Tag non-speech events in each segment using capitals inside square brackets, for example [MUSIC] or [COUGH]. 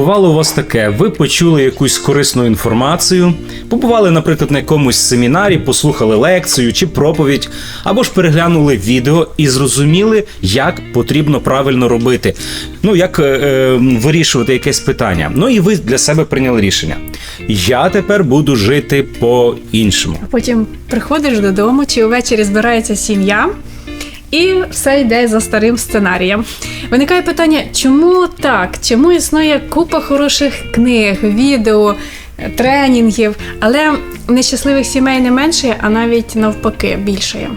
бувало у вас таке: ви почули якусь корисну інформацію, побували, наприклад, на якомусь семінарі, послухали лекцію чи проповідь, або ж переглянули відео і зрозуміли, як потрібно правильно робити. Ну, як е, е, вирішувати якесь питання. Ну і ви для себе прийняли рішення. Я тепер буду жити по-іншому. Потім приходиш додому, чи увечері збирається сім'я, і все йде за старим сценарієм. Виникає питання, чому так? Чому існує купа хороших книг, відео, тренінгів, але нещасливих сімей не менше, а навіть навпаки більше.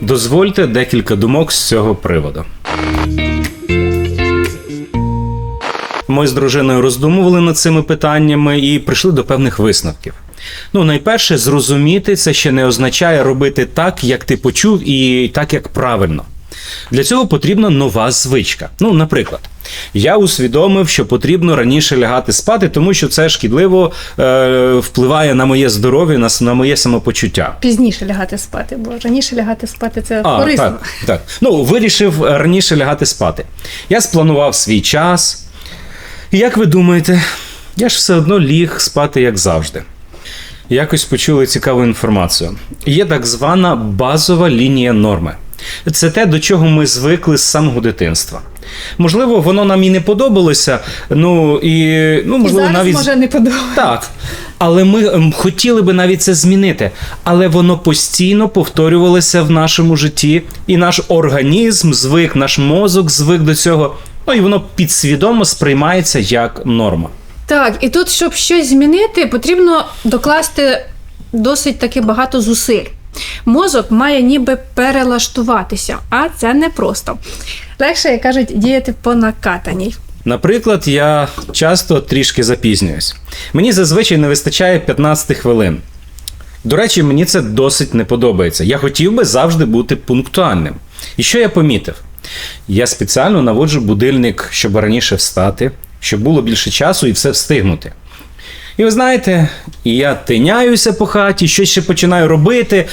Дозвольте декілька думок з цього приводу. Ми з дружиною роздумували над цими питаннями і прийшли до певних висновків. Ну, найперше, зрозуміти це ще не означає робити так, як ти почув, і так, як правильно. Для цього потрібна нова звичка. Ну, наприклад, я усвідомив, що потрібно раніше лягати спати, тому що це шкідливо е, впливає на моє здоров'я, на, на моє самопочуття. Пізніше лягати спати, бо раніше лягати спати це А, корисно. так, так. Ну, вирішив е, раніше лягати спати. Я спланував свій час. І як ви думаєте, я ж все одно ліг спати, як завжди. Якось почули цікаву інформацію. Є так звана базова лінія норми. Це те, до чого ми звикли з самого дитинства. Можливо, воно нам і не подобалося, ну і ну, І можливо, зараз навіть може не подобається. так. Але ми хотіли би навіть це змінити. Але воно постійно повторювалося в нашому житті, і наш організм звик, наш мозок звик до цього. Ну і воно підсвідомо сприймається як норма. Так, і тут, щоб щось змінити, потрібно докласти досить таки багато зусиль. Мозок має ніби перелаштуватися, а це непросто. Легше, як кажуть, діяти по накатаній. Наприклад, я часто трішки запізнююсь. Мені зазвичай не вистачає 15 хвилин. До речі, мені це досить не подобається. Я хотів би завжди бути пунктуальним. І що я помітив? Я спеціально наводжу будильник, щоб раніше встати, щоб було більше часу і все встигнути. І ви знаєте, і я тиняюся по хаті, щось ще починаю робити,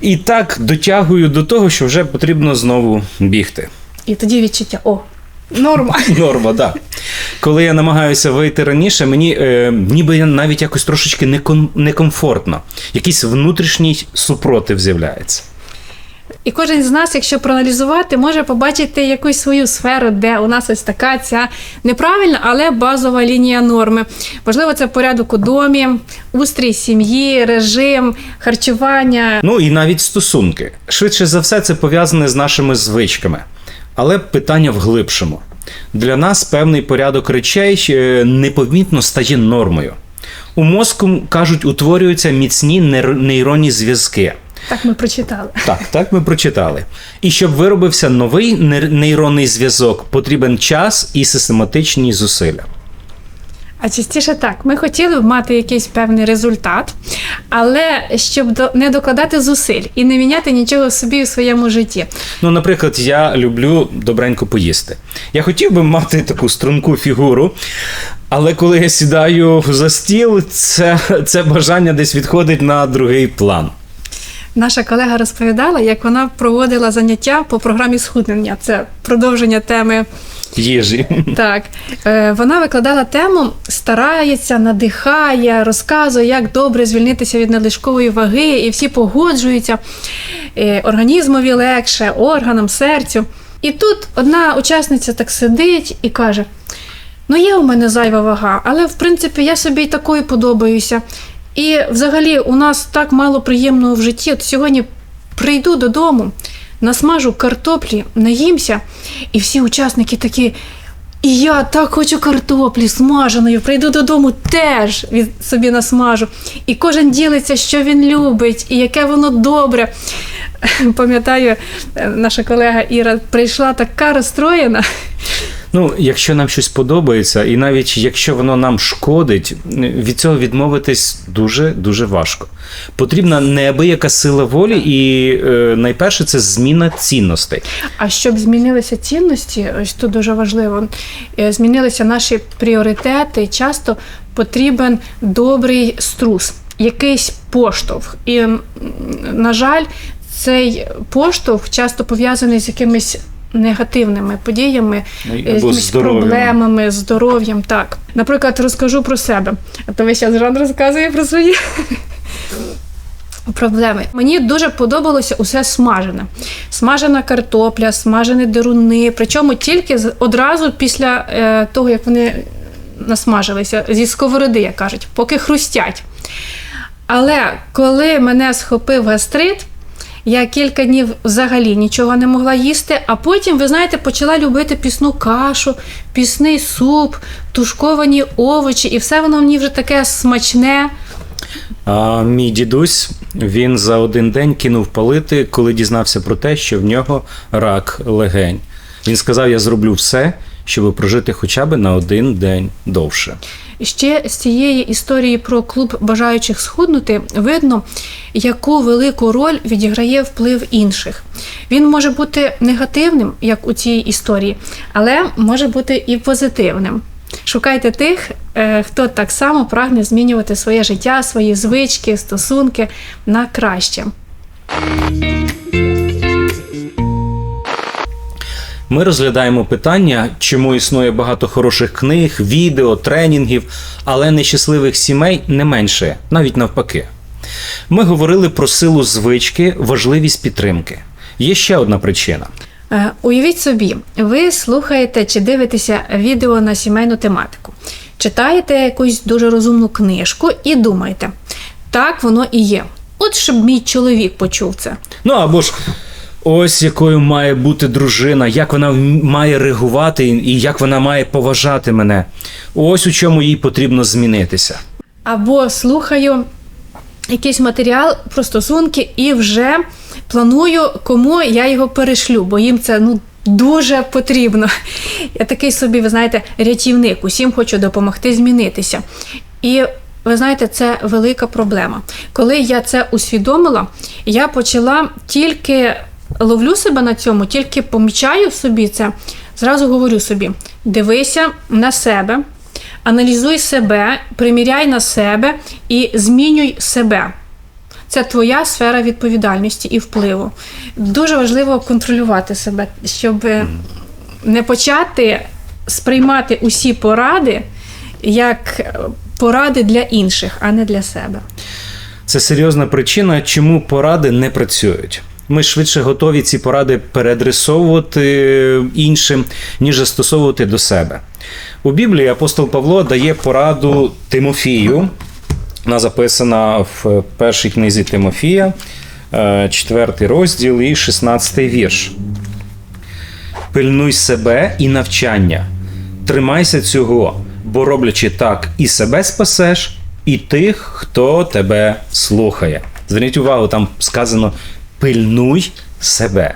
і так дотягую до того, що вже потрібно знову бігти. І тоді відчуття: о, норма. [LAUGHS] Норма, так. Коли я намагаюся вийти раніше, мені е, ніби я навіть якось трошечки неком, некомфортно. Якийсь внутрішній супротив з'являється. І кожен з нас, якщо проаналізувати, може побачити якусь свою сферу, де у нас ось така ця неправильна, але базова лінія норми. Можливо, це порядок у домі, устрій сім'ї, режим, харчування. Ну і навіть стосунки. Швидше за все, це пов'язане з нашими звичками. Але питання в глибшому. Для нас певний порядок речей е, непомітно стає нормою. У мозку, кажуть, утворюються міцні нейр- нейронні зв'язки. Так ми прочитали. Так, так ми прочитали. І щоб виробився новий нейронний зв'язок, потрібен час і систематичні зусилля. А частіше так, ми хотіли б мати якийсь певний результат, але щоб до- не докладати зусиль і не міняти нічого собі у своєму житті. Ну, наприклад, я люблю добренько поїсти. Я хотів би мати таку струнку фігуру, але коли я сідаю за стіл, це, це бажання десь відходить на другий план. Наша колега розповідала, як вона проводила заняття по програмі схуднення. Це продовження теми. Їжі. Так, Е, вона викладала тему, старається, надихає, розказує, як добре звільнитися від надлишкової ваги, і всі погоджуються. Е, Організмові легше, органам, серцю. І тут одна учасниця так сидить і каже: Ну, є у мене зайва вага, але в принципі я собі й такою подобаюся. І взагалі у нас так мало приємного в житті. От сьогодні прийду додому, насмажу картоплі, наїмся, і всі учасники такі. І я так хочу картоплі смаженої, прийду додому, теж від собі насмажу. І кожен ділиться, що він любить, і яке воно добре. Пам'ятаю, е, наша колега Іра прийшла така розстроєна. Ну, якщо нам щось подобається, і навіть якщо воно нам шкодить, від цього відмовитись дуже дуже важко. Потрібна неабияка сила волі, і е, найперше це зміна цінностей. А щоб змінилися цінності, ось тут дуже важливо, е, змінилися наші пріоритети. Часто потрібен добрий струс, якийсь поштовх. І, на жаль, цей поштовх часто пов'язаний з якимись негативними подіями, Ну, е, якимись здоров'ям. проблемами, здоров'ям. Так. Наприклад, розкажу про себе. А то весь час Жан розказує про свої. [LAUGHS] Проблеми. Мені дуже подобалося усе смажене. Смажена картопля, смажені деруни. Причому тільки одразу після е, того, як вони насмажилися, зі сковороди, як кажуть, поки хрустять. Але коли мене схопив гастрит, я кілька днів взагалі нічого не могла їсти, а потім, ви знаєте, почала любити пісну кашу, пісний суп, тушковані овочі, і все воно мені вже таке смачне. А мій дідусь він за один день кинув палити, коли дізнався про те, що в нього рак легень. Він сказав: Я зроблю все, щоб прожити хоча б на один день довше. Ще з цієї історії про клуб бажаючих схуднути видно, яку велику роль відіграє вплив інших. Він може бути негативним, як у цій історії, але може бути і позитивним. Шукайте тих, е, хто так само прагне змінювати своє життя, свої звички, стосунки на краще. Ми розглядаємо питання, чому існує багато хороших книг, відео, тренінгів, але нещасливих сімей не менше, навіть навпаки. Ми говорили про силу звички, важливість підтримки. Є ще одна причина. Е, Уявіть собі, ви слухаєте чи дивитеся відео на сімейну тематику, читаєте якусь дуже розумну книжку і думаєте, так воно і є. От щоб мій чоловік почув це. Ну або ж ось якою має бути дружина, як вона має реагувати і як вона має поважати мене. Ось у чому їй потрібно змінитися. Або слухаю якийсь матеріал про стосунки і вже планую, кому я його перешлю, бо їм це ну. Дуже потрібно. Я такий собі, ви знаєте, рятівник. Усім хочу допомогти змінитися. І ви знаєте, це велика проблема. Коли я це усвідомила, я почала тільки ловлю себе на цьому, тільки помічаю собі це, зразу говорю собі: дивися на себе, аналізуй себе, приміряй на себе і змінюй себе. Це твоя сфера відповідальності і впливу. Дуже важливо контролювати себе, щоб не почати сприймати усі поради як е, поради для інших, а не для себе. Це серйозна причина, чому поради не працюють. Ми швидше готові ці поради переадресовувати іншим, ніж застосовувати до себе. У Біблії апостол Павло дає пораду Тимофію. Вона записана в першій книзі Тимофія, е, четвертий розділ і 16 вірш. Пильнуй себе і навчання. Тримайся цього, бо роблячи так, і себе спасеш, і тих, хто тебе слухає. Зверніть увагу, там сказано пильнуй себе.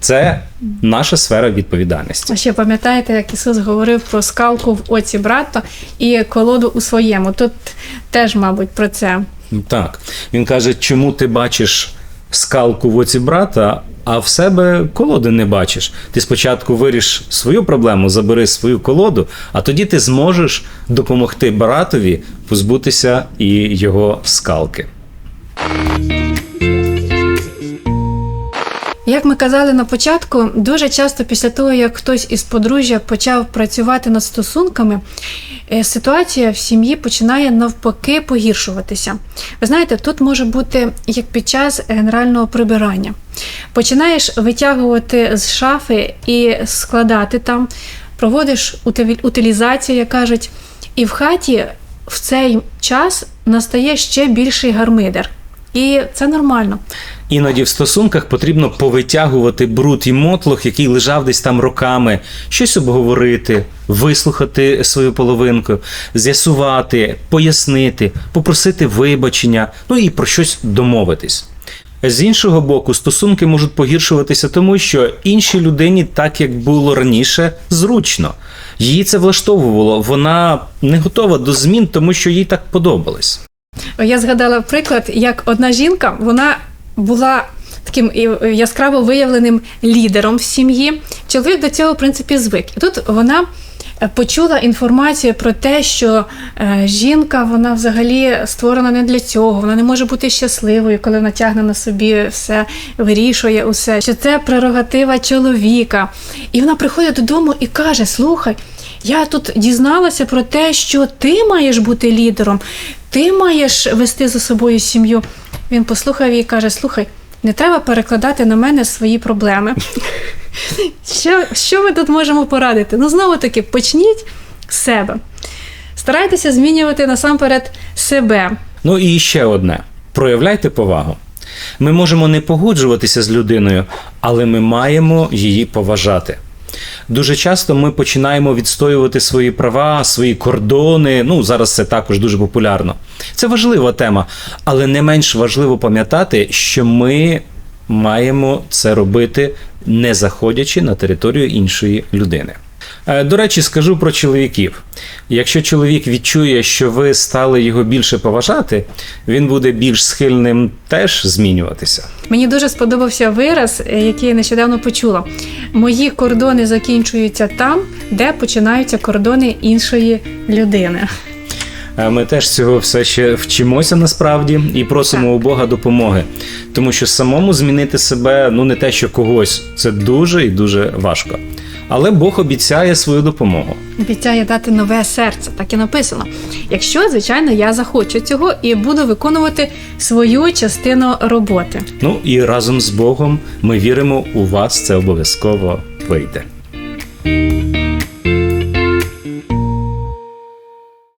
Це наша сфера відповідальності. А ще пам'ятаєте, як Ісус говорив про скалку в оці брата і колоду у своєму. Тут теж, мабуть, про це. Так. Він каже, чому ти бачиш скалку в оці брата, а в себе колоди не бачиш. Ти спочатку виріш свою проблему, забери свою колоду, а тоді ти зможеш допомогти братові позбутися і його скалки. Як ми казали на початку, дуже часто після того, як хтось із подружжя почав працювати над стосунками, е, ситуація в сім'ї починає навпаки погіршуватися. Ви знаєте, тут може бути як під час генерального прибирання. Починаєш витягувати з шафи і складати там, проводиш утилізацію, як кажуть, і в хаті в цей час настає ще більший гармидер. І це нормально. Іноді в стосунках потрібно повитягувати бруд і мотлох, який лежав десь там роками, щось обговорити, вислухати свою половинку, з'ясувати, пояснити, попросити вибачення, ну і про щось домовитись. З іншого боку, стосунки можуть погіршуватися тому, що іншій людині, так як було раніше, зручно. Її це влаштовувало, вона не готова до змін, тому що їй так подобалось. Я згадала приклад, як одна жінка вона була таким яскраво виявленим лідером в сім'ї. Чоловік до цього, в принципі, звик. І тут вона е, почула інформацію про те, що е, жінка вона взагалі створена не для цього, вона не може бути щасливою, коли вона тягне на собі все, вирішує усе, що це прерогатива чоловіка. І вона приходить додому і каже: Слухай, я тут дізналася про те, що ти маєш бути лідером, ти маєш вести за собою сім'ю. Він послухав і каже: Слухай, не треба перекладати на мене свої проблеми. Що, що ми тут можемо порадити? Ну, знову таки, почніть з себе. Старайтеся змінювати насамперед себе. Ну і ще одне: проявляйте повагу. Ми можемо не погоджуватися з людиною, але ми маємо її поважати. Дуже часто ми починаємо відстоювати свої права, свої кордони. Ну, зараз це також дуже популярно. Це важлива тема, але не менш важливо пам'ятати, що ми маємо це робити, не заходячи на територію іншої людини. Е, До речі, скажу про чоловіків. Якщо чоловік відчує, що ви стали його більше поважати, він буде більш схильним теж змінюватися. Мені дуже сподобався вираз, е, який я нещодавно почула. Мої кордони закінчуються там, де починаються кордони іншої людини. Е, Ми теж цього все ще вчимося насправді і просимо у Бога допомоги, тому що самому змінити себе ну не те, що когось, це дуже і дуже важко. Але Бог обіцяє свою допомогу. Обіцяє дати нове серце, так і написано. Якщо, звичайно, я захочу цього і буду виконувати свою частину роботи. Ну і разом з Богом ми віримо, у вас це обов'язково вийде.